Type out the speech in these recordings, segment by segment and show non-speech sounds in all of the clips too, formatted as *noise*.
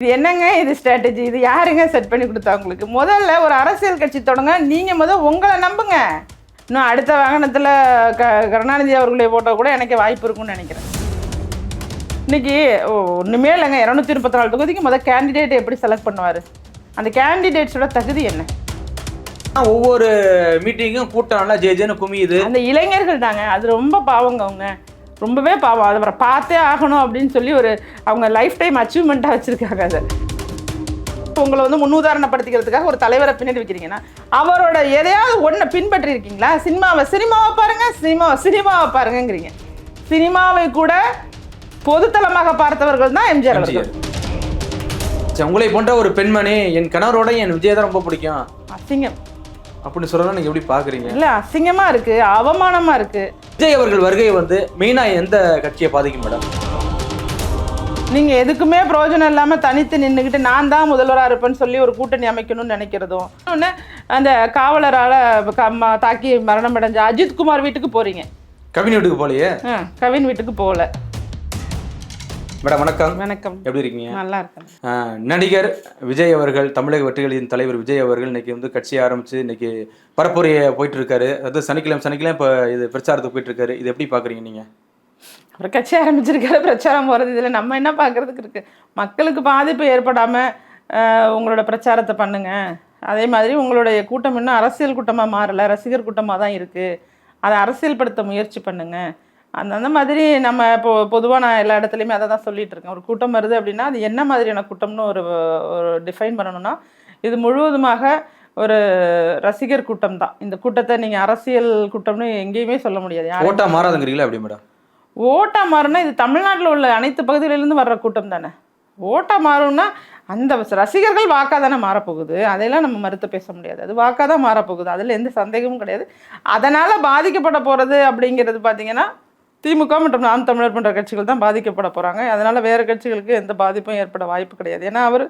இது என்னங்க இது ஸ்ட்ராட்டஜி இது யாருங்க செட் பண்ணி கொடுத்தா உங்களுக்கு? முதல்ல ஒரு அரசியல் கட்சி தொடங்க. நீங்கள் முதல் உங்களை நம்புங்க. இன்னும் அடுத்த வாகனத்தில் க கருணாநிதி அவர்களுடைய போட்டோ கூட எனக்கு வாய்ப்பு இருக்கும்னு நினைக்கிறேன். இன்னைக்கு ஓ, ஒண்ணுமே இல்லைங்க. இரநூத்தி முப்பத்தி நாலு தொகுதிக்கு முதல் கேண்டிடேட் எப்படி செலக்ட் பண்ணுவார்? அந்த கேண்டிடேட்ஸோட தகுதி என்ன? ஒவ்வொரு மீட்டிங்கும் கூட்டம் நல்லா ஜே ஜேன்னு குமியுது. அந்த இளைஞர்கள் தாங்க. அது ரொம்ப பாவங்க அவங்க. ரொம்பவே பாவம். அதை பார்த்தே ஆகணும் அப்படின்னு சொல்லி ஒரு அவங்க லைஃப் டைம் அச்சீவ்மெண்ட்டாக வச்சுருக்காங்க அதை. உங்களை வந்து முன்னுதாரணப்படுத்திக்கிறதுக்காக ஒரு தலைவரை பின்னாடி வைக்கிறீங்கன்னா அவரோட எதையாவது ஒன்றை பின்பற்றி இருக்கீங்களா சினிமாவை சினிமாவை பாருங்க சினிமாவை சினிமாவை பாருங்கங்கிறீங்க. சினிமாவை கூட பொதுத்தளமாக பார்த்தவர்கள் தான் எம்ஜிஆர் அவர்கள். உங்களை போன்ற ஒரு பெண்மணி என் கணவரோட என் விஜய் தான் ரொம்ப பிடிக்கும். அசிங்கம். அப்படின்னு சொல்லலாம் நீங்க எப்படி பாக்குறீங்க? இல்லை அசிங்கமாக இருக்குது அவமானமாக இருக்குது விஜய் அவர்கள் வருகை வந்து மெயினா எந்த கட்சியை பாதிக்கும் மேடம்? நீங்கள் எதுக்குமே பிரயோஜனம் இல்லாமல் தனித்து நின்றுக்கிட்டு நான் தான் முதல்வராக இருப்பேன்னு சொல்லி ஒரு கூட்டணி அமைக்கணும்னு நினைக்கிறதும். இன்னொன்று அந்த காவலரால் தாக்கி மரணம் அடைஞ்ச அஜித் குமார் வீட்டுக்கு போகிறீங்க கவின் வீட்டுக்கு போலையே? கவின் வீட்டுக்கு போகல. மேடம் வணக்கம். வணக்கம். எப்படி இருக்கீங்க? நல்லா இருக்கேன். நடிகர் விஜய் அவர்கள் தமிழக வெற்றிகளின் தலைவர் விஜய் அவர்கள் இன்னைக்கு வந்து கட்சி ஆரம்பிச்சு இன்னைக்கு பரப்புரைய போயிட்டு இருக்காரு அதாவது சனிக்கிழமை சனிக்கிழமை இப்போ இது பிரச்சாரத்துக்கு போயிட்டு இருக்காரு இது எப்படி பாக்குறீங்க நீங்க? அப்புறம் கட்சி ஆரம்பிச்சிருக்காரு பிரச்சாரம் போகிறது இதில் நம்ம என்ன பார்க்கறதுக்கு இருக்குது மக்களுக்கு பாதிப்பு ஏற்படாமல் உங்களோட பிரச்சாரத்தை பண்ணுங்க. அதே மாதிரி உங்களுடைய கூட்டம் இன்னும் அரசியல் கூட்டமாக மாறலை ரசிகர் கூட்டமாக தான் இருக்குது அதை அரசியல்படுத்த முயற்சி பண்ணுங்க. அந்த அந்த மாதிரி நம்ம இப்போ பொதுவாக நான் எல்லா இடத்துலையுமே அதை தான் சொல்லிட்டு இருக்கேன். ஒரு கூட்டம் வருது அப்படின்னா அது என்ன மாதிரியான கூட்டம்னு ஒரு ஒரு டிஃபைன் பண்ணணும்னா இது முழுவதுமாக ஒரு ரசிகர் கூட்டம் தான். இந்த கூட்டத்தை நீங்கள் அரசியல் கூட்டம்னு எங்கேயுமே சொல்ல முடியாது. ஓட்டா மாறாதுங்கிறீங்களா எப்படி மேடம்? ஓட்டா மாறுனா இது தமிழ்நாட்டில் உள்ள அனைத்து பகுதிகளிலிருந்து வர்ற கூட்டம் தானே. ஓட்டா மாறும்னா அந்த ரசிகர்கள் வாக்காக தானே மாறப்போகுது. அதையெல்லாம் நம்ம மறுத்து பேச முடியாது. அது வாக்காக தான் மாறப்போகுது. அதில் எந்த சந்தேகமும் கிடையாது. அதனால் பாதிக்கப்பட போகிறது அப்படிங்கிறது பார்த்தீங்கன்னா திமுக மற்றும் நாம் தமிழர் போன்ற கட்சிகள் தான் பாதிக்கப்பட போகிறாங்க அதனால் வேறு கட்சிகளுக்கு எந்த பாதிப்பும் ஏற்பட வாய்ப்பு கிடையாது. ஏன்னா அவர்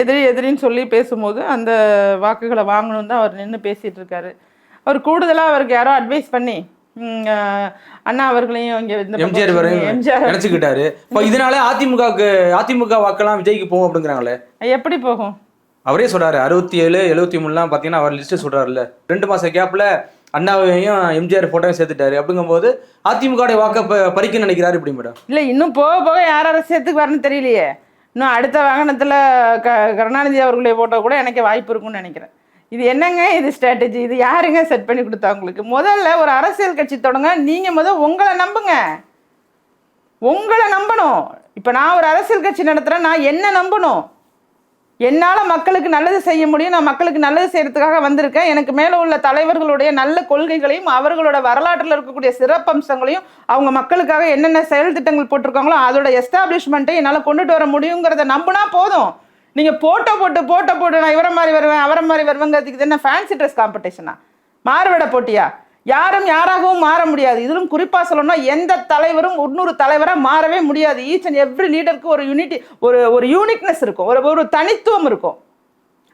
எதிரி எதிரின்னு சொல்லி பேசும்போது அந்த வாக்குகளை வாங்கணும்னு தான் அவர் நின்று பேசிகிட்டு இருக்காரு. அவர் கூடுதலாக அவருக்கு யாரோ அட்வைஸ் பண்ணி அண்ணா அவர்களையும் இங்கே எம்ஜிஆர் எம்ஜிஆர் நினைச்சுக்கிட்டாரு இப்போ இதனால அதிமுகவுக்கு அதிமுக வாக்கெல்லாம் விஜய்க்கு போகும் அப்படிங்கிறாங்களே? எப்படி போகும்? அவரே சொல்றாரு அறுபத்தி ஏழு எழுபத்தி மூணுலாம் பார்த்தீங்கன்னா அவர் லிஸ்ட்டு சொல்றாருல்ல. ரெண்டு மாச கேப்ல அண்ணாவையும் எம்ஜிஆர் போட்டோவையும் சேர்த்துட்டாரு. அப்படிங்கும்போது அதிமுக வாக்க பறிக்க நினைக்கிறாரு இப்படி மேடம். இல்லை இன்னும் போக போக யார் யார் சேர்த்துக்கு வரணும்னு தெரியலையே. இன்னும் அடுத்த வாகனத்தில் க கருணாநிதி அவர்களுடைய போட்டோ கூட எனக்கு வாய்ப்பு இருக்கும்னு நினைக்கிறேன். இது என்னங்க இது ஸ்ட்ராட்டஜி இது யாருங்க செட் பண்ணி கொடுத்தா உங்களுக்கு? முதல்ல ஒரு அரசியல் கட்சி தொடங்க. நீங்கள் முதல் உங்களை நம்புங்க. உங்களை நம்பணும். இப்போ நான் ஒரு அரசியல் கட்சி நடத்துகிறேன் நான் என்ன நம்பணும்? என்னால் மக்களுக்கு நல்லது செய்ய முடியும் நான் மக்களுக்கு நல்லது செய்யறதுக்காக வந்திருக்கேன். எனக்கு மேலே உள்ள தலைவர்களுடைய நல்ல கொள்கைகளையும் அவர்களோட வரலாற்றில் இருக்கக்கூடிய சிறப்பம்சங்களையும் அவங்க மக்களுக்காக என்னென்ன செயல் திட்டங்கள் போட்டிருக்காங்களோ அதோட எஸ்டாப்ளிஷ்மெண்ட்டை என்னால் கொண்டுட்டு வர முடியுங்கிறத நம்பினா போதும். நீங்கள் போட்டோ போட்டு போட்டோ போட்டு நான் இவரை மாதிரி வருவேன் அவரை மாதிரி வருவேங்கிறதுக்கு என்ன ஃபேன்சி ட்ரெஸ் காம்படிஷனா மாறுவிட போட்டியா? யாரும் யாராகவும் மாற முடியாது. இதிலும் குறிப்பாக சொல்லணும்னா எந்த தலைவரும் இன்னொரு தலைவராக மாறவே முடியாது. ஈச் அண்ட் எவ்ரி லீடருக்கு ஒரு யூனிட்டி ஒரு ஒரு யூனிக்னஸ் இருக்கும். ஒரு ஒரு தனித்துவம் இருக்கும்.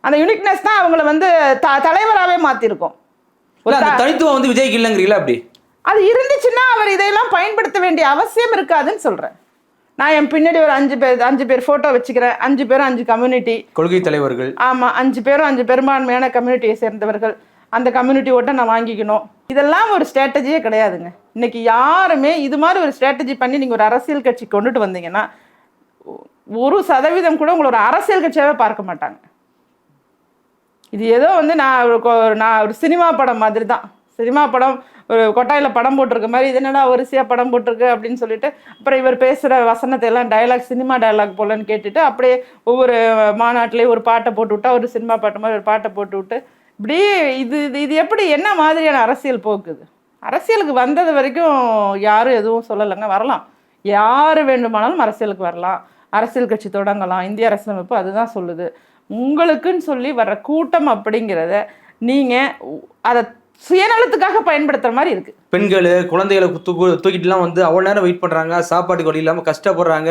அந்த யூனிக்னஸ் தான் அவங்கள வந்து த தலைவராகவே மாற்றிருக்கும் தனித்துவம் வந்து விஜய்க்கு இல்லைங்கிறீங்களா அப்படி? அது இருந்துச்சுன்னா அவர் இதையெல்லாம் பயன்படுத்த வேண்டிய அவசியம் இருக்காதுன்னு சொல்கிறேன் நான் என் பின்னாடி ஒரு அஞ்சு பேர் அஞ்சு பேர் ஃபோட்டோ வச்சுக்கிறேன். அஞ்சு பேரும் அஞ்சு கம்யூனிட்டி கொள்கை தலைவர்கள். ஆமாம் அஞ்சு பேரும் அஞ்சு பெரும்பான்மையான கம்யூனிட்டியை சேர்ந்தவர்கள். அந்த கம்யூனிட்டி ஓட்டை நான் வாங்கிக்கணும். இதெல்லாம் ஒரு ஸ்ட்ராட்டஜியே கிடையாதுங்க. இன்னைக்கு யாருமே இது மாதிரி ஒரு ஸ்ட்ராட்டஜி பண்ணி நீங்கள் ஒரு அரசியல் கட்சி கொண்டுட்டு வந்தீங்கன்னா ஒரு சதவீதம் கூட உங்களை ஒரு அரசியல் கட்சியாகவே பார்க்க மாட்டாங்க. இது ஏதோ வந்து நான் ஒரு நான் ஒரு சினிமா படம் மாதிரி தான். சினிமா படம் ஒரு கொட்டாயில் படம் போட்டிருக்க மாதிரி இது என்னடா வரிசையாக படம் போட்டிருக்கு அப்படின்னு சொல்லிட்டு அப்புறம் இவர் பேசுகிற வசனத்தை எல்லாம் டயலாக் சினிமா டயலாக் போலன்னு கேட்டுட்டு அப்படியே ஒவ்வொரு மாநாட்டிலையும் ஒரு பாட்டை போட்டு விட்டா ஒரு சினிமா பாட்டு மாதிரி ஒரு பாட்டை போட்டு விட்டு இப்படி இது இது இது எப்படி என்ன மாதிரியான அரசியல் போக்குது? அரசியலுக்கு வந்தது வரைக்கும் யாரும் எதுவும் சொல்லலைங்க வரலாம். யார் வேண்டுமானாலும் அரசியலுக்கு வரலாம். அரசியல் கட்சி தொடங்கலாம். இந்திய அரசியலமைப்பு அதுதான் சொல்லுது. உங்களுக்குன்னு சொல்லி வர்ற கூட்டம் அப்படிங்கிறத நீங்கள் அதை சுயநலத்துக்காக பயன்படுத்துகிற மாதிரி இருக்குது பெண்கள் குழந்தைகளை தூக்கு தூக்கிட்டுலாம் வந்து அவ்வளோ நேரம் வெயிட் பண்ணுறாங்க சாப்பாட்டுக்கு வழி இல்லாமல் கஷ்டப்படுறாங்க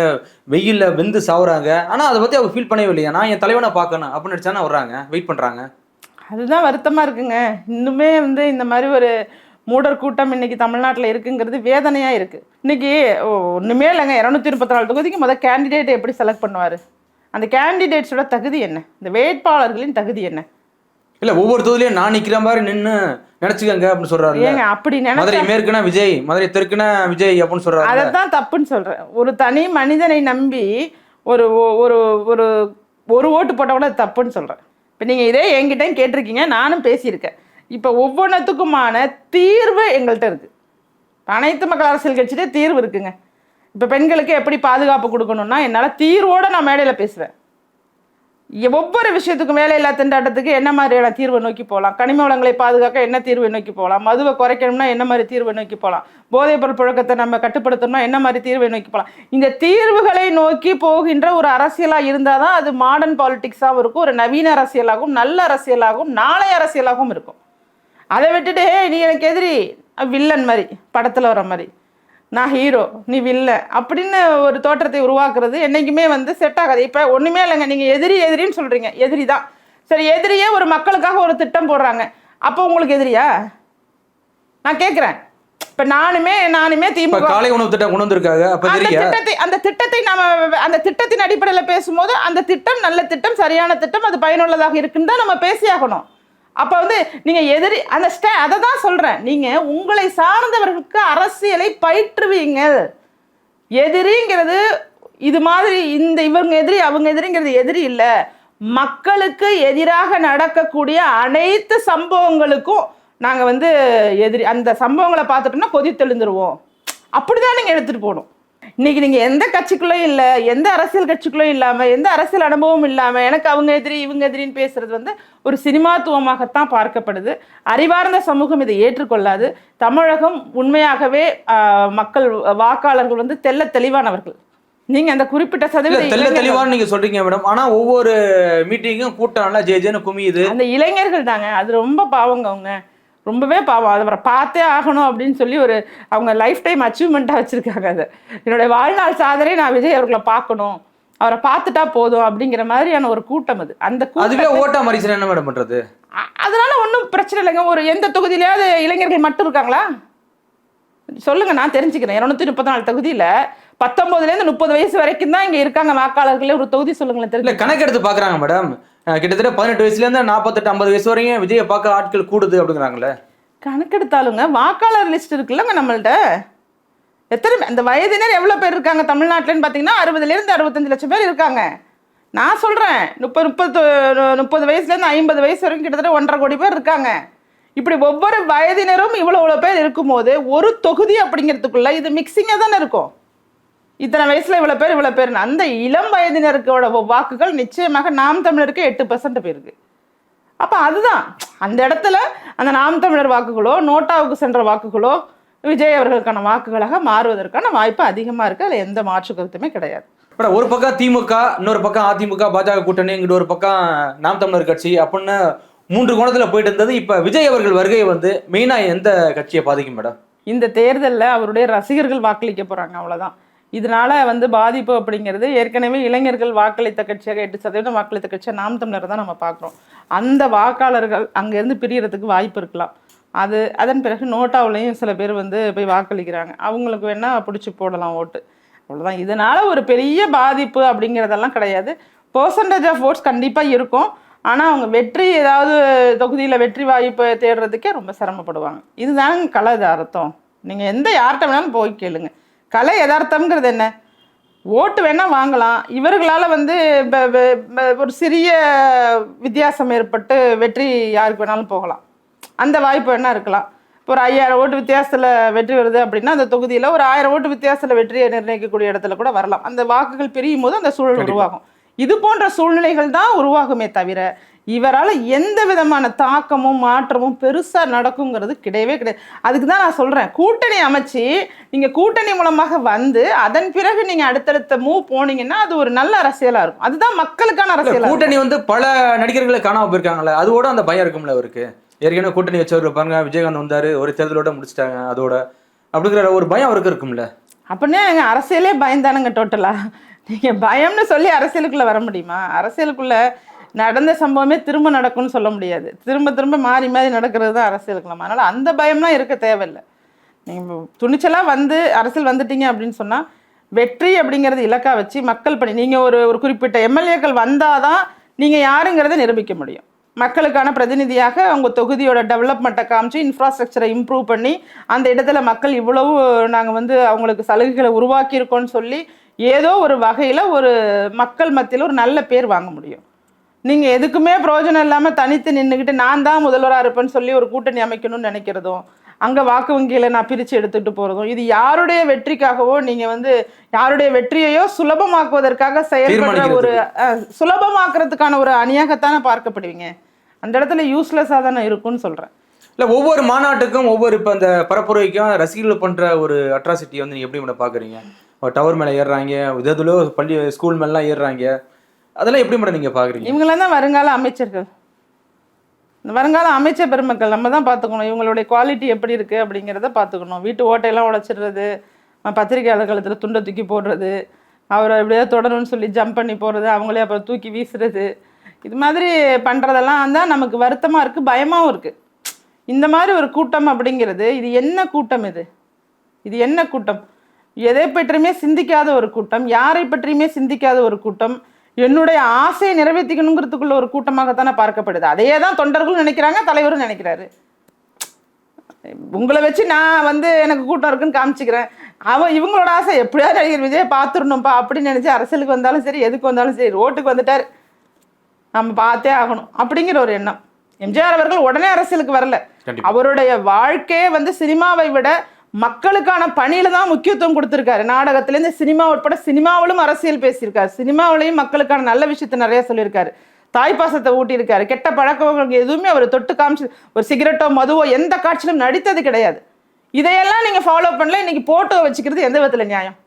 வெயிலில் வெந்து சாவுறாங்க. ஆனால் அதை பற்றி அவங்க ஃபீல் பண்ணவே இல்லையா? நான் என் தலைவனை பார்க்கணும் அப்படின்னு நினைச்சானே வர்றாங்க? வெயிட் பண்ணுறாங்க அதுதான் வருத்தமாக இருக்குங்க. இன்னுமே வந்து இந்த மாதிரி ஒரு மூடர் கூட்டம் இன்னைக்கு தமிழ்நாட்டில் இருக்குங்கிறது வேதனையாக இருக்குது இன்னைக்கு ஒண்ணுமே இல்லைங்க. இரநூத்தி முப்பத்தி நாலு தொகுதிக்கு முதல் கேண்டிடேட் எப்படி செலக்ட் பண்ணுவார்? அந்த கேண்டிடேட்ஸோட தகுதி என்ன? இந்த வேட்பாளர்களின் தகுதி என்ன? இல்ல ஒவ்வொரு தொகுதியிலையும் நான் நிக்கிற மாதிரி நின்னு நினைச்சுக்கங்க அப்படின்னு சொல்றாரு ஏங்க அப்படி மதுரை மேற்குனா விஜய் மதுரை தெற்குனா விஜய் அப்படின்னு சொல்றாரு அதைத்தான் தப்புன்னு சொல்றேன். ஒரு தனி மனிதனை நம்பி ஒரு ஒரு ஒரு ஒரு ஓட்டு போட்டால் கூட அது தப்புன்னு சொல்றேன். இப்போ நீங்கள் இதே என்கிட்டயும் கேட்டிருக்கீங்க நானும் பேசியிருக்கேன். இப்போ ஒவ்வொன்றுத்துக்குமான தீர்வு எங்கள்கிட்ட இருக்குது அனைத்து மக்கள் அரசியல் கட்சியிலே தீர்வு இருக்குங்க. இப்போ பெண்களுக்கு எப்படி பாதுகாப்பு கொடுக்கணும்னா என்னால் தீர்வோட நான் மேடையில் பேசுவேன். ஒவ்வொரு விஷயத்துக்கும் வேலையில்லா திண்டாட்டத்துக்கு என்ன மாதிரியான தீர்வை நோக்கி போகலாம் கனிம வளங்களை பாதுகாக்க என்ன தீர்வை நோக்கி போகலாம் மதுவை குறைக்கணும்னா என்ன மாதிரி தீர்வை நோக்கி போகலாம் போதைப்பொருள் புழக்கத்தை நம்ம கட்டுப்படுத்தணும்னா என்ன மாதிரி தீர்வை நோக்கி போகலாம் இந்த தீர்வுகளை நோக்கி போகின்ற ஒரு அரசியலாக இருந்தால் தான் அது மாடர்ன் பாலிட்டிக்ஸாகவும் இருக்கும் ஒரு நவீன அரசியலாகவும் நல்ல அரசியலாகவும் நாளைய அரசியலாகவும் இருக்கும். அதை விட்டுட்டு நீ எனக்கு எதிரி. வில்லன் மாதிரி படத்தில் வர மாதிரி. நான் ஹீரோ நீ வில்லன் அப்படின்னு ஒரு தோற்றத்தை உருவாக்குறது என்றைக்குமே வந்து செட் ஆகாது. இப்போ ஒன்றுமே இல்லைங்க. நீங்கள் எதிரி எதிரின்னு சொல்கிறீங்க எதிரி தான். சரி எதிரியே ஒரு மக்களுக்காக ஒரு திட்டம் போடுறாங்க. அப்போ உங்களுக்கு எதிரியா? நான் கேட்குறேன் இப்போ நானுமே நானுமே திமுக காலை உணவு திட்டம் கொண்டு வந்திருக்காங்க. அந்த திட்டத்தை அந்த திட்டத்தை நாம அந்த திட்டத்தின் அடிப்படையில் பேசும்போது அந்த திட்டம் நல்ல திட்டம் சரியான திட்டம் அது பயனுள்ளதாக இருக்குன்னு தான் நம்ம பேசியாகணும். அப்போ வந்து நீங்கள் எதிரி அந்த ஸ்டே அதை தான் சொல்கிறேன் நீங்கள் உங்களை சார்ந்தவர்களுக்கு அரசியலை பயிற்றுவீங்கள் எதிரிங்கிறது இது மாதிரி இந்த இவங்க எதிரி அவங்க எதிரிங்கிறது எதிரி இல்லை. மக்களுக்கு எதிராக நடக்கக்கூடிய அனைத்து சம்பவங்களுக்கும் நாங்கள் வந்து எதிரி அந்த சம்பவங்களை பார்த்துட்டோம்னா எழுந்துருவோம் அப்படிதானே நீங்கள் எடுத்துகிட்டு போகணும். இன்னைக்கு நீங்க எந்த கட்சிக்குள்ளயும் இல்ல எந்த அரசியல் கட்சிக்குள்ளயும் இல்லாம எந்த அரசியல் அனுபவமும் இல்லாம எனக்கு அவங்க எதிரி இவங்க எதிரின்னு பேசுறது வந்து ஒரு சினிமாத்துவமாகத்தான் பார்க்கப்படுது. அறிவார்ந்த சமூகம் இதை ஏற்றுக்கொள்ளாது. தமிழகம் உண்மையாகவே மக்கள் வாக்காளர்கள் வந்து தெள்ள தெளிவானவர்கள். நீங்க அந்த குறிப்பிட்ட இல்ல சதவீத தெல்ல தெளிவான்னு நீங்க சொல்றீங்க மேடம். ஆனா ஒவ்வொரு மீட்டிங்கும் கூட்டம் நல்லா ஜே ஜேன்னு குமியுது. அந்த இளைஞர்கள் தாங்க அது ரொம்ப பாவங்க அவங்க. ரொம்பவே பாவம். அதை பார்த்தே ஆகணும் அப்படின்னு சொல்லி ஒரு அவங்க லைஃப் டைம் அச்சீவ்மெண்ட்டாக வச்சுருக்காங்க அதை. என்னுடைய வாழ்நாள் சாதனை நான் விஜய் அவர்களை பார்க்கணும். அவரை பார்த்துட்டா போதும் அப்படிங்கிற மாதிரியான ஒரு கூட்டம் அது. அந்த அதுவே கூட்டம் ஓட்டா மாறிச்சுன்னா என்ன மேடம் பண்றது? அதனால ஒன்றும் பிரச்சனை இல்லைங்க. ஒரு எந்த தொகுதியிலையாவது இளைஞர்கள் மட்டும் இருக்காங்களா? சொல்லுங்க நான் தெரிஞ்சுக்கிறேன். இருநூத்தி முப்பத்தி நாலு தொகுதியில பத்தொன்பதுலேருந்து முப்பது வயசு வரைக்கும் தான் இங்க இருக்காங்க வாக்காளர்களே ஒரு தொகுதி சொல்லுங்களேன் இல்ல தெரிஞ்சு கணக்கெடுத்து பாக்குறாங்க மேடம். கிட்டத்தட்ட பதினெட்டு வயசுலேருந்து நாற்பத்தெட்டு ஐம்பது வயசு வரையும் விஜயை பார்க்க ஆட்கள் கூடுது அப்படிங்கிறாங்களே கணக்கெடுத்தாலுங்க வாக்காளர் லிஸ்ட் இருக்குல்லங்க நம்மள்ட்ட. எத்தனை அந்த வயதினர் எவ்வளோ பேர் இருக்காங்க தமிழ்நாட்டிலன்னு பார்த்தீங்கன்னா அறுபதுலேருந்து அறுபத்தஞ்சு லட்சம் பேர் இருக்காங்க. நான் சொல்கிறேன் முப்பது முப்பது முப்பது வயசுலேருந்து ஐம்பது வயசு வரைக்கும் கிட்டத்தட்ட ஒன்றரை கோடி பேர் இருக்காங்க. இப்படி ஒவ்வொரு வயதினரும் இவ்வளோ இவ்வளோ பேர் இருக்கும்போது ஒரு தொகுதி அப்படிங்கிறதுக்குள்ள இது மிக்சிங்காக தானே இருக்கும். இத்தனை வயசுல இவ்வளோ பேர் இவ்வளோ பேர் அந்த இளம் வயதினருக்கோட வாக்குகள் நிச்சயமாக நாம் தமிழருக்கு எட்டு பர்சன்ட் போயிருக்கு. அப்போ அதுதான். அந்த இடத்துல அந்த நாம் தமிழர் வாக்குகளோ நோட்டாவுக்கு சென்ற வாக்குகளோ விஜய் அவர்களுக்கான வாக்குகளாக மாறுவதற்கான வாய்ப்பு அதிகமாக இருக்குது அதில் எந்த மாற்று கருத்துமே கிடையாது. மேடம் ஒரு பக்கம் திமுக இன்னொரு பக்கம் அதிமுக பாஜக கூட்டணி இங்கிட்ட ஒரு பக்கம் நாம் தமிழர் கட்சி அப்படின்னு மூன்று கோணத்துல போயிட்டு இருந்தது. இப்ப விஜய் அவர்கள் வருகை வந்து மெயினா எந்த கட்சியை பாதிக்கும் மேடம் இந்த தேர்தலில் அவருடைய ரசிகர்கள் வாக்களிக்க போகிறாங்க அவ்வளோதான் இதனால வந்து பாதிப்பு அப்படிங்கிறது ஏற்கனவே இளைஞர்கள் வாக்களித்த கட்சியாக எட்டு சதவீதம் வாக்களித்த கட்சியாக நாம் தமிழர் தான் நம்ம பார்க்குறோம். அந்த வாக்காளர்கள் அங்கேருந்து பிரியறதுக்கு வாய்ப்பு இருக்கலாம். அது அதன் பிறகு நோட்டாவிலையும் சில பேர் வந்து போய் வாக்களிக்கிறாங்க. அவங்களுக்கு வேணால் பிடிச்சி போடலாம் ஓட்டு. அவ்வளோதான் இதனால் ஒரு பெரிய பாதிப்பு அப்படிங்கிறதெல்லாம் கிடையாது. பர்சன்டேஜ் ஆஃப் ஓட்ஸ் கண்டிப்பாக இருக்கும். ஆனால் அவங்க வெற்றி ஏதாவது தொகுதியில் வெற்றி வாய்ப்பு தேடுறதுக்கே ரொம்ப சிரமப்படுவாங்க. இதுதாங்க கலது அர்த்தம் நீங்கள் எந்த யார்கிட்ட வேணாலும் போய் கேளுங்கள் கலை யதார்த்தம்ங்கிறது என்ன? ஓட்டு வேணால் வாங்கலாம். இவர்களால் வந்து ஒரு சிறிய வித்தியாசம் ஏற்பட்டு வெற்றி யாருக்கு வேணாலும் போகலாம். அந்த வாய்ப்பு வேணா இருக்கலாம். இப்போ ஒரு ஐயாயிரம் ஓட்டு வித்தியாசத்தில் வெற்றி வருது அப்படின்னா அந்த தொகுதியில் ஒரு ஆயிரம் ஓட்டு வித்தியாசத்தில் வெற்றியை நிர்ணயிக்கக்கூடிய இடத்துல கூட வரலாம். அந்த வாக்குகள் பிரியும் போது அந்த சூழல். உருவாகும். இது போன்ற சூழ்நிலைகள் தான் உருவாகுமே தவிர இவரால் எந்த விதமான தாக்கமும் மாற்றமும் பெருசாக நடக்குங்கிறது கிடையவே கிடையாது. அதுக்கு தான் நான் சொல்கிறேன் கூட்டணி அமைச்சு நீங்கள் கூட்டணி மூலமாக வந்து அதன் பிறகு நீங்கள் அடுத்தடுத்த மூவ் போனீங்கன்னா அது ஒரு நல்ல அரசியலாக இருக்கும். அதுதான் மக்களுக்கான இல்ல, அரசியலாக கூட்டணி வந்து பல நடிகர்களை காணாம போயிருக்காங்கல்ல அதோட அந்த பயம் இருக்கும்ல அவருக்கு. ஏற்கனவே கூட்டணி வச்சவர் பாருங்க விஜயகாந்த் வந்தாரு ஒரு தேர்தலோட முடிச்சிட்டாங்க அதோட. அப்படிங்கிற ஒரு பயம் அவருக்கு இருக்கும்ல. அப்படின்னா எங்க அரசியலே பயந்தானுங்க டோட்டலா நீங்க பயம்னு சொல்லி அரசியலுக்குள்ள வர முடியுமா? அரசியலுக்குள்ள நடந்த சம்பவமே திரும்ப நடக்கும்னு சொல்ல முடியாது. திரும்ப திரும்ப மாறி மாறி நடக்கிறது தான் அரசியலுக்கு நம்ம. அதனால் அந்த பயம்லாம் இருக்க தேவையில்லை. நீங்கள் துணிச்சலாக வந்து அரசியல் வந்துட்டீங்க அப்படின்னு சொன்னால் வெற்றி அப்படிங்கிறது இலக்காக வச்சு மக்கள் பணி நீங்கள் ஒரு ஒரு குறிப்பிட்ட எம்எல்ஏக்கள் வந்தால் தான் நீங்கள் யாருங்கிறத நிரூபிக்க முடியும். மக்களுக்கான பிரதிநிதியாக அவங்க தொகுதியோட டெவலப்மெண்ட்டை காமிச்சு இன்ஃப்ராஸ்ட்ரக்சரை இம்ப்ரூவ் பண்ணி அந்த இடத்துல மக்கள் இவ்வளவு நாங்கள் வந்து அவங்களுக்கு சலுகைகளை உருவாக்கியிருக்கோன்னு சொல்லி ஏதோ ஒரு வகையில் ஒரு மக்கள் மத்தியில் ஒரு நல்ல பேர் வாங்க முடியும். நீங்க எதுக்குமே பிரயோஜனம் இல்லாம தனித்து நின்றுக்கிட்டு நான் தான் முதல்வரா இருப்பேன்னு சொல்லி ஒரு கூட்டணி அமைக்கணும்னு நினைக்கிறதும் அங்க வாக்கு வங்கியில நான் பிரிச்சு எடுத்துட்டு போறதும் இது யாருடைய வெற்றிக்காகவோ நீங்க வந்து யாருடைய வெற்றியையோ சுலபமாக்குவதற்காக செயல்படுற ஒரு சுலபமாக்குறதுக்கான ஒரு அணியாகத்தானே பார்க்கப்படுவீங்க. அந்த இடத்துல யூஸ்லெஸ்ஸா தானே இருக்கும்னு சொல்றேன். இல்ல ஒவ்வொரு மாநாட்டுக்கும் ஒவ்வொரு இப்ப அந்த பரப்புரைக்கும் ரசிகர்கள் பண்ற ஒரு அட்ராசிட்டி வந்து நீங்க எப்படி மேடம் பாக்குறீங்க? டவர் மேல ஏறுறாங்க இதுல பள்ளி ஸ்கூல் மேலாம் ஏறுறாங்க. அதெல்லாம் எப்படி மேடம் நீங்கள் பார்க்குறீங்க இவங்களாம் தான் வருங்கால அமைச்சர்கள். இந்த வருங்கால அமைச்சர் பெருமக்கள் நம்ம தான் பார்த்துக்கணும் இவங்களுடைய குவாலிட்டி எப்படி இருக்கு அப்படிங்கிறத பார்த்துக்கணும் வீட்டு ஓட்டையெல்லாம் உடைச்சிடுறது அஹ் பத்திரிகையாளர் துண்டை தூக்கி போடுறது அவரை எப்படியோ தொடரும்னு சொல்லி ஜம்ப் பண்ணி போடுறது அவங்களே அப்புறம் தூக்கி வீசுறது. இது மாதிரி பண்ணுறதெல்லாம் தான் நமக்கு வருத்தமாக இருக்குது பயமாகவும் இருக்குது இந்த மாதிரி ஒரு கூட்டம் அப்படிங்கிறது இது என்ன கூட்டம் இது? இது என்ன கூட்டம்? எதை பற்றியுமே சிந்திக்காத ஒரு கூட்டம் யாரை பற்றியுமே சிந்திக்காத ஒரு கூட்டம் என்னுடைய ஆசையை நிறைவேற்றிக்கணுங்கிறதுக்குள்ள ஒரு கூட்டமாகத்தானே பார்க்கப்படுது. அதையே தான் தொண்டர்களும் நினைக்கிறாங்க தலைவரும் நினைக்கிறாரு. உங்களை வச்சு நான் வந்து எனக்கு கூட்டம் இருக்குன்னு காமிச்சிக்கிறேன். அவன் இவங்களோட ஆசை எப்படியாவது நடிகர் விஜய் பார்த்துடணும்ப்பா அப்படின்னு நினைச்சு அரசியலுக்கு வந்தாலும் சரி எதுக்கு வந்தாலும் சரி ரோட்டுக்கு வந்துட்டார். நம்ம பார்த்தே ஆகணும் அப்படிங்கிற ஒரு எண்ணம். எம்ஜிஆர் அவர்கள் உடனே அரசியலுக்கு வரல. அவருடைய வாழ்க்கையே வந்து சினிமாவை விட மக்களுக்கான பணியில தான் முக்கியத்துவம் கொடுத்துருக்காரு. நாடகத்திலேருந்து சினிமா உட்பட சினிமாவிலும் அரசியல் பேசியிருக்காரு. சினிமாவிலையும் மக்களுக்கான நல்ல விஷயத்தை நிறைய சொல்லியிருக்காரு. தாய்ப்பாசத்தை ஊட்டியிருக்காரு. கெட்ட பழக்கங்களுக்கு எதுவுமே அவர் தொட்டு காமிச்சு ஒரு சிகரெட்டோ மதுவோ எந்த காட்சியிலும் நடித்தது கிடையாது. இதையெல்லாம் நீங்கள் ஃபாலோ பண்ணல. இன்னைக்கு போட்டோ வச்சுக்கிறது எந்த விதத்தில் நியாயம்?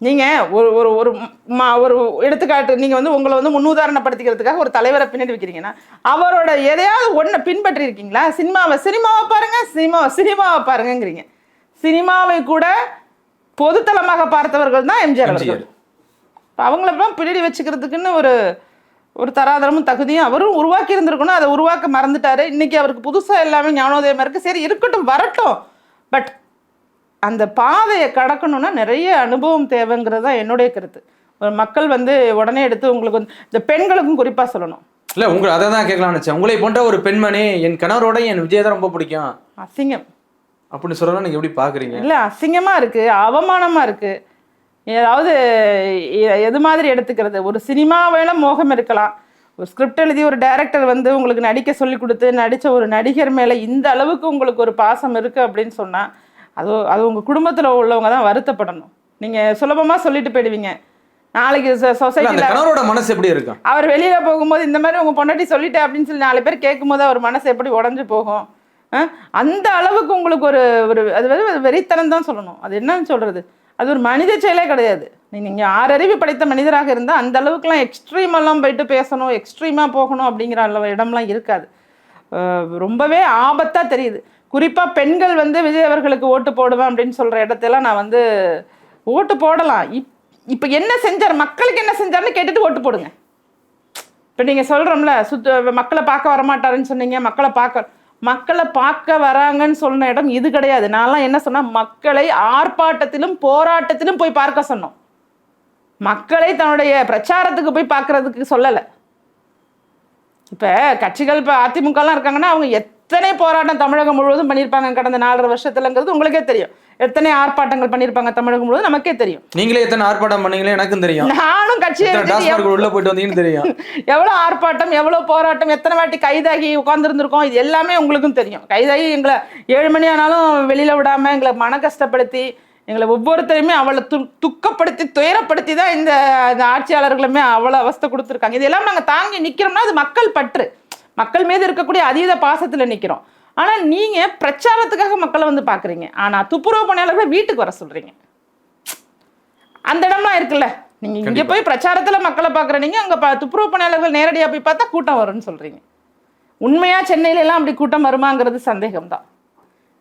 நீங்க ஒரு ஒரு ஒரு ம- ஒரு எடுத்துக்காட்டு நீங்க வந்து உங்களை வந்து முன்னுதாரணப்படுத்திக்கிறதுக்காக ஒரு தலைவரை பின்னாடி வைக்கிறீங்கன்னா அவரோட எதையாவது ஒன்றை பின்பற்றி இருக்கீங்களா சினிமாவை சினிமாவை பாருங்க சினிமாவை சினிமாவை பாருங்கங்கிறீங்க. சினிமாவை கூட பொதுத்தளமாக பார்த்தவர்கள் தான் எம்ஜிஆர் அவர்கள். அவங்களெல்லாம் பின்னாடி வச்சுக்கிறதுக்குன்னு ஒரு ஒரு தராதரமும் தகுதியும் அவரும் உருவாக்கி இருந்திருக்கணும். அதை உருவாக்க மறந்துட்டாரு. இன்னைக்கு அவருக்கு புதுசா எல்லாமே ஞானோதயமா இருக்கு. சரி இருக்கட்டும் வரட்டும். பட் அந்த பாதையை கடக்கணும்னா நிறைய அனுபவம் தேவைங்கிறது தான் என்னுடைய கருத்து. ஒரு மக்கள் வந்து உடனே எடுத்து உங்களுக்கு வந்து இந்த பெண்களுக்கும் குறிப்பா சொல்லணும். இல்ல உங்களை அதை தான் கேட்கலாம்னு நினைச்சேன். உங்களை போன்ற ஒரு பெண்மணி என் கணவரோட என் விஜய் தான் ரொம்ப பிடிக்கும். அசிங்கம். அப்படின்னு சொல்லலாம் நீங்க எப்படி பாக்குறீங்க? இல்ல அசிங்கமா இருக்கு அவமானமா இருக்கு. ஏதாவது எது மாதிரி எடுத்துக்கிறது? ஒரு சினிமாவேல மோகம் இருக்கலாம். ஒரு ஸ்கிரிப்ட் எழுதி ஒரு டைரக்டர் வந்து உங்களுக்கு நடிக்க சொல்லி கொடுத்து நடிச்ச ஒரு நடிகர் மேல இந்த அளவுக்கு உங்களுக்கு ஒரு பாசம் இருக்கு அப்படின்னு சொன்னா அது அது உங்க குடும்பத்துல உள்ளவங்க தான் வருத்தப்படணும். நீங்க சுலபமா சொல்லிட்டு போயிடுவீங்க. நாளைக்கு கணவரோட மனசு எப்படி இருக்கும்? அவர் வெளியில போகும்போது இந்த மாதிரி உங்க பொண்டாட்டி சொல்லிட்டேன் அப்படின்னு சொல்லி நாலு பேர் கேட்கும்போது அவர் மனசு எப்படி உடஞ்சு போகும்? அந்த அளவுக்கு உங்களுக்கு ஒரு ஒரு அது வந்து வெறித்தனம் தான் சொல்லணும். அது என்னன்னு சொல்றது? அது ஒரு மனித செயலே கிடையாது. நீங்க இங்க ஆறறிவு படைத்த மனிதராக இருந்தா அந்த அளவுக்குலாம் எக்ஸ்ட்ரீம் எல்லாம் போயிட்டு பேசணும் எக்ஸ்ட்ரீமா போகணும் அப்படிங்கிற அளவு இடம்லாம் இருக்காது. ரொம்பவே ஆபத்தா தெரியுது. குறிப்பா பெண்கள் வந்து விஜய் அவர்களுக்கு ஓட்டு போடுவேன் அப்படின்னு சொல்ற இடத்தெல்லாம் நான் வந்து ஓட்டு போடலாம். இப் இப்போ என்ன செஞ்சார்? மக்களுக்கு என்ன செஞ்சார்னு கேட்டுட்டு ஓட்டு போடுங்க. இப்போ நீங்கள் சொல்கிறோம்ல சுத்த மக்களை பார்க்க வரமாட்டாருன்னு சொன்னீங்க மக்களை பார்க்க மக்களை பார்க்க வராங்கன்னு சொன்ன இடம் இது கிடையாது. நான்லாம் என்ன சொன்னால் மக்களை ஆர்ப்பாட்டத்திலும் போராட்டத்திலும் போய் பார்க்க சொன்னோம். மக்களை தன்னுடைய பிரச்சாரத்துக்கு போய் பார்க்கறதுக்கு சொல்லலை. இப்போ கட்சிகள் இப்போ அதிமுகலாம் இருக்காங்கன்னா அவங்க எத் எத்தனை போராட்டம் தமிழகம் முழுவதும் பண்ணியிருப்பாங்க கடந்த நாலரை வருஷத்துலங்கிறது உங்களுக்கே தெரியும். எத்தனை ஆர்ப்பாட்டங்கள் பண்ணியிருப்பாங்க தமிழகம் முழுவதும் நமக்கே தெரியும். நீங்களே எத்தனை ஆர்ப்பாட்டம் பண்ணீங்களே எனக்கும் தெரியும். நானும் கட்சியை உள்ள போயிட்டு வந்தீங்கன்னு தெரியும். *laughs* எவ்வளோ ஆர்ப்பாட்டம் எவ்வளோ போராட்டம் எத்தனை வாட்டி கைதாகி உட்காந்துருந்துருக்கோம் இது எல்லாமே உங்களுக்கும் தெரியும். கைதாகி எங்களை ஏழு மணி ஆனாலும் வெளியில விடாம எங்களை மன கஷ்டப்படுத்தி எங்களை ஒவ்வொருத்தரையுமே அவளை து துக்கப்படுத்தி துயரப்படுத்தி தான் இந்த இந்த ஆட்சியாளர்களுமே அவ்வளோ அவஸ்தை கொடுத்துருக்காங்க. இதெல்லாம் நாங்கள் தாங்கி நிற்கிறோம்னா அது மக்கள் பற்று. மக்கள் மீது இருக்கக்கூடிய அதீத பாசத்தில் நிற்கிறோம் ஆனால் நீங்கள் பிரச்சாரத்துக்காக மக்களை வந்து பார்க்குறீங்க ஆனால் துப்புரவு பணியாளர்களை வீட்டுக்கு வர சொல்கிறீங்க அந்த இடம்லாம் இருக்குல்ல. நீங்க இங்க. போய் பிரச்சாரத்துல மக்களை பாக்குற நீங்க அங்க துப்புரவு பணியாளர்கள் நேரடியா போய் பார்த்தா கூட்டம் வரும்னு சொல்றீங்க. உண்மையா சென்னையில எல்லாம் அப்படி கூட்டம் வருமாங்கிறது சந்தேகம்தான்.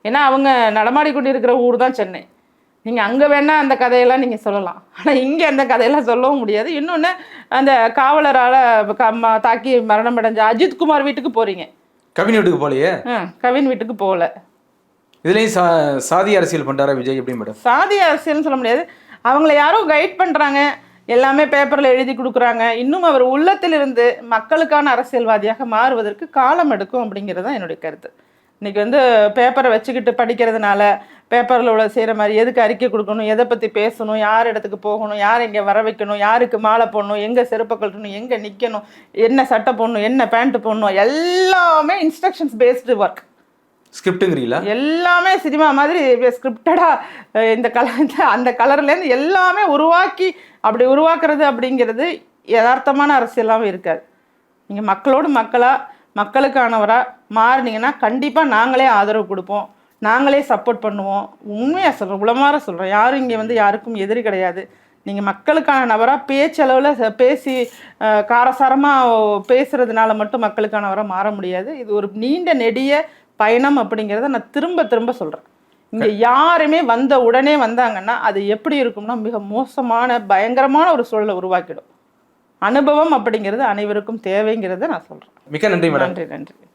ஏன்னா அவங்க நடமாடி கொண்டிருக்கிற ஊர் தான் சென்னை. நீங்க அங்க வேணா அந்த கதையெல்லாம் நீங்க சொல்லலாம். ஆனா இங்க அந்த கதையெல்லாம் சொல்லவும் முடியாது. இன்னொன்னு அந்த காவலரால தாக்கி மரணம் அடைஞ்ச அஜித் குமார் வீட்டுக்கு போறீங்க. கவின் வீட்டுக்கு போலையே? ஆ, கவின் வீட்டுக்கு போகல. இதுலயும் சா சாதி அரசியல் பண்றாரா விஜய் எப்படி மேடம்? சாதி அரசியல்னு சொல்ல முடியாது. அவங்கள யாரோ கைட் பண்ணுறாங்க எல்லாமே பேப்பரில் எழுதி கொடுக்குறாங்க. இன்னும் அவர் உள்ளத்திலிருந்து மக்களுக்கான அரசியல்வாதியாக மாறுவதற்கு காலம் எடுக்கும் அப்படிங்கிறது தான் என்னுடைய கருத்து. இன்னைக்கு வந்து பேப்பரை வச்சுக்கிட்டு படிக்கிறதுனால பேப்பரில் உள்ள செய்கிற மாதிரி எதுக்கு அறிக்கை கொடுக்கணும் எதை பற்றி பேசணும் யார் இடத்துக்கு போகணும் யார் இங்கே வர வைக்கணும் யாருக்கு மாலை போடணும் எங்கே செருப்பை கழட்டணும் எங்கே நிற்கணும் என்ன சட்டை போடணும் என்ன பேண்ட்டு போடணும் எல்லாமே இன்ஸ்ட்ரக்ஷன்ஸ் பேஸ்டு ஒர்க் ஸ்கிரிப்டுங்கிறீங்களா எல்லாமே சினிமா மாதிரி ஸ்கிரிப்டடாக இந்த கலர் அந்த கலர்லேருந்து எல்லாமே உருவாக்கி அப்படி உருவாக்குறது அப்படிங்கிறது யதார்த்தமான அரசியலாகவும் இருக்காது. நீங்கள் மக்களோடு மக்களாக மக்களுக்கானவராக மாறினீங்கன்னா கண்டிப்பாக நாங்களே ஆதரவு கொடுப்போம். நாங்களே சப்போர்ட் பண்ணுவோம். உண்மையாக சொல்கிறோம் உளமாற சொல்கிறோம் யாரும் இங்கே வந்து யாருக்கும் எதிரி கிடையாது. நீங்கள் மக்களுக்கான நபராக பேச்சளவில் பேசி காரசாரமாக பேசுகிறதுனால மட்டும் மக்களுக்கானவராக மாற முடியாது. இது ஒரு நீண்ட நெடிய பயணம் அப்படிங்கிறத நான் திரும்ப திரும்ப சொல்கிறேன் இங்கே யாருமே வந்த உடனே வந்தாங்கன்னா அது எப்படி இருக்கும்னா மிக மோசமான பயங்கரமான ஒரு சூழலை உருவாக்கிடும். அனுபவம் அப்படிங்கிறது அனைவருக்கும் தேவைங்கிறத நான் சொல்கிறேன் மிக்க நன்றி நன்றி நன்றி.